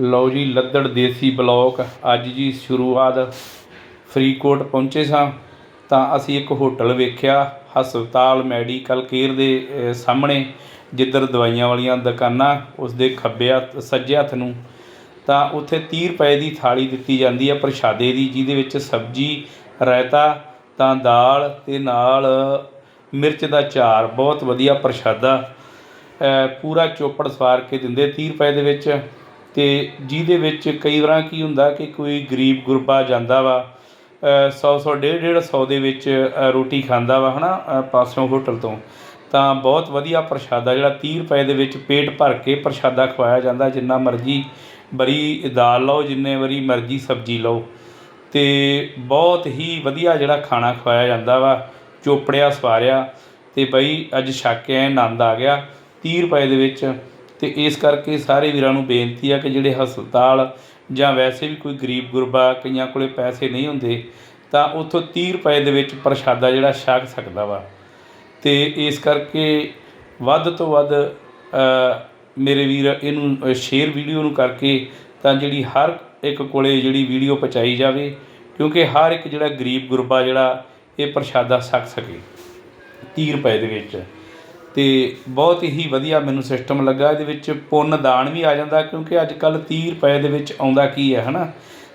ਲਓ ਜੀ, ਲੱਦੜ ਦੇਸੀ ਬਲੌਕ। ਅੱਜ ਜੀ ਸ਼ੁਰੂਆਤ ਫਰੀਦਕੋਟ ਪਹੁੰਚੇ ਸਾਂ, ਤਾਂ ਅਸੀਂ ਇੱਕ ਹੋਟਲ ਵੇਖਿਆ, ਹਸਪਤਾਲ ਮੈਡੀਕਲ ਕੇਅਰ ਦੇ ਸਾਹਮਣੇ, ਜਿੱਧਰ ਦਵਾਈਆਂ ਵਾਲੀਆਂ ਦੁਕਾਨਾਂ ਉਸ ਦੇ ਖੱਬੇ ਹੱਥ, ਸੱਜੇ ਹੱਥ ਨੂੰ। ਤਾਂ ਉੱਥੇ 30 ਰੁਪਏ ਦੀ ਥਾਲੀ ਦਿੱਤੀ ਜਾਂਦੀ ਹੈ ਪ੍ਰਸ਼ਾਦੇ ਦੀ, ਜਿਹਦੇ ਵਿੱਚ ਸਬਜ਼ੀ, ਰਾਇਤਾ, ਤਾਂ ਦਾਲ ਤੇ ਨਾਲ ਮਿਰਚ ਦਾ ਚਾਰ, ਬਹੁਤ ਵਧੀਆ ਪ੍ਰਸ਼ਾਦਾ। ਪੂਰਾ ਚੋਪੜ ਸਵਾਰ ਕੇ ਦਿੰਦੇ 30 ਰੁਪਏ ਦੇ ਵਿੱਚ। ਅਤੇ ਜਿਹਦੇ ਵਿੱਚ ਕਈ ਵਾਰ ਕੀ ਹੁੰਦਾ ਕਿ ਕੋਈ ਗਰੀਬ ਗੁਰਬਾ ਜਾਂਦਾ ਵਾ ਸੌ ਸੌ, ਡੇਢ ਡੇਢ ਸੌ ਦੇ ਵਿੱਚ ਰੋਟੀ ਖਾਂਦਾ ਵਾ ਹੈ ਨਾ ਪਾਸੋਂ ਹੋਟਲ ਤੋਂ, ਤਾਂ ਬਹੁਤ ਵਧੀਆ ਪ੍ਰਸ਼ਾਦਾ ਜਿਹੜਾ ਤੀਹ ਰੁਪਏ ਦੇ ਵਿੱਚ ਪੇਟ ਭਰ ਕੇ ਪ੍ਰਸ਼ਾਦਾ ਖਵਾਇਆ ਜਾਂਦਾ, ਜਿੰਨਾ ਮਰਜ਼ੀ ਬਰੀ ਦਾਲ ਲਓ, ਜਿੰਨੇ ਵਾਰੀ ਮਰਜ਼ੀ ਸਬਜ਼ੀ ਲਓ ਅਤੇ ਬਹੁਤ ਹੀ ਵਧੀਆ ਜਿਹੜਾ ਖਾਣਾ ਖਵਾਇਆ ਜਾਂਦਾ ਵਾ ਚੋਪੜਿਆ ਸਵਾਰਿਆ ਅਤੇ ਬਈ ਅੱਜ ਛੱਕ ਕੇ ਐਂ, ਆਨੰਦ ਆ ਗਿਆ, ਤੀਹ ਰੁਪਏ ਦੇ ਵਿੱਚ ਅਤੇ ਇਸ ਕਰਕੇ ਸਾਰੇ ਵੀਰਾਂ ਨੂੰ ਬੇਨਤੀ ਆ ਕਿ ਜਿਹੜੇ ਹਸਪਤਾਲ ਜਾਂ ਵੈਸੇ ਵੀ ਕੋਈ ਗਰੀਬ ਗੁਰਬਾ ਕਈਆਂ ਕੋਲ ਪੈਸੇ ਨਹੀਂ ਹੁੰਦੇ, ਤਾਂ ਉੱਥੋਂ ਤੀਹ ਰੁਪਏ ਦੇ ਵਿੱਚ ਪ੍ਰਸ਼ਾਦਾ ਜਿਹੜਾ ਛਕ ਸਕਦਾ ਵਾ। ਅਤੇ ਇਸ ਕਰਕੇ ਵੱਧ ਤੋਂ ਵੱਧ ਮੇਰੇ ਵੀਰ ਇਹਨੂੰ ਸ਼ੇਅਰ ਵੀਡੀਓ ਨੂੰ ਕਰਕੇ ਤਾਂ ਜਿਹੜੀ ਹਰ ਇੱਕ ਕੋਲੇ ਜਿਹੜੀ ਵੀਡੀਓ ਪਹੁੰਚਾਈ ਜਾਵੇ, ਕਿਉਂਕਿ ਹਰ ਇੱਕ ਜਿਹੜਾ ਗਰੀਬ ਗੁਰਬਾ ਜਿਹੜਾ ਇਹ ਪ੍ਰਸ਼ਾਦਾ ਛਕ ਸਕੇ 30 ਰੁਪਏ ਦੇ ਵਿੱਚ। ਅਤੇ ਬਹੁਤ ਹੀ ਵਧੀਆ ਮੈਨੂੰ ਸਿਸਟਮ ਲੱਗਾ। ਇਹਦੇ ਵਿੱਚ ਪੁੰਨ ਦਾਨ ਵੀ ਆ ਜਾਂਦਾ ਕਿਉਂਕਿ ਅੱਜ ਕੱਲ੍ਹ ਤੀਹ ਰੁਪਏ ਦੇ ਵਿੱਚ ਆਉਂਦਾ ਕੀ ਹੈ ਹੈ ਨਾ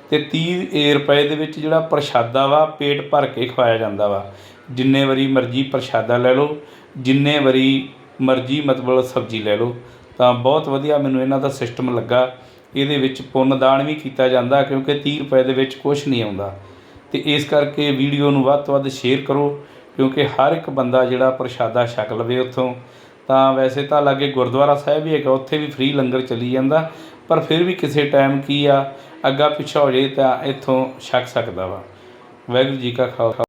ਅਤੇ ਤੀਹ ਰੁਪਏ ਦੇ ਵਿੱਚ ਜਿਹੜਾ ਪ੍ਰਸ਼ਾਦਾ ਵਾ, ਪੇਟ ਭਰ ਕੇ ਖਵਾਇਆ ਜਾਂਦਾ ਵਾ। ਜਿੰਨੇ ਵਾਰੀ ਮਰਜ਼ੀ ਪ੍ਰਸ਼ਾਦਾ ਲੈ ਲਓ, ਜਿੰਨੇ ਵਾਰੀ ਮਰਜ਼ੀ ਮਤਲਬ ਸਬਜ਼ੀ ਲੈ ਲਓ, ਤਾਂ ਬਹੁਤ ਵਧੀਆ ਮੈਨੂੰ ਇਹਨਾਂ ਦਾ ਸਿਸਟਮ ਲੱਗਾ। ਇਹਦੇ ਵਿੱਚ ਪੁੰਨ ਦਾਨ ਵੀ ਕੀਤਾ ਜਾਂਦਾ ਕਿਉਂਕਿ ਤੀਹ ਰੁਪਏ ਦੇ ਵਿੱਚ ਕੁਝ ਨਹੀਂ ਆਉਂਦਾ। ਅਤੇ ਇਸ ਕਰਕੇ ਵੀਡੀਓ ਨੂੰ ਵੱਧ ਤੋਂ ਵੱਧ ਸ਼ੇਅਰ ਕਰੋ। ਕਿਉਂਕਿ ਹਰ ਇੱਕ ਬੰਦਾ ਜਿਹੜਾ ਪ੍ਰਸ਼ਾਦਾ ਛਕ ਲਵੇ ਉੱਥੋਂ, ਤਾਂ ਵੈਸੇ ਤਾਂ ਲਾਗੇ ਗੁਰਦੁਆਰਾ ਸਾਹਿਬ ਵੀ ਹੈਗਾ, ਉੱਥੇ ਵੀ ਫ੍ਰੀ ਲੰਗਰ ਚੱਲੀ ਜਾਂਦਾ, ਪਰ ਫਿਰ ਵੀ ਕਿਸੇ ਟਾਈਮ ਕੀ ਆ, ਅੱਗਾ ਪਿੱਛਾ ਹੋ ਜੇ ਤਾਂ ਇੱਥੋਂ ਛਕ ਸਕਦਾ ਵਾ। ਵਾਹਿਗੁਰੂ ਜੀ ਕਾ ਖਾਲਸਾ।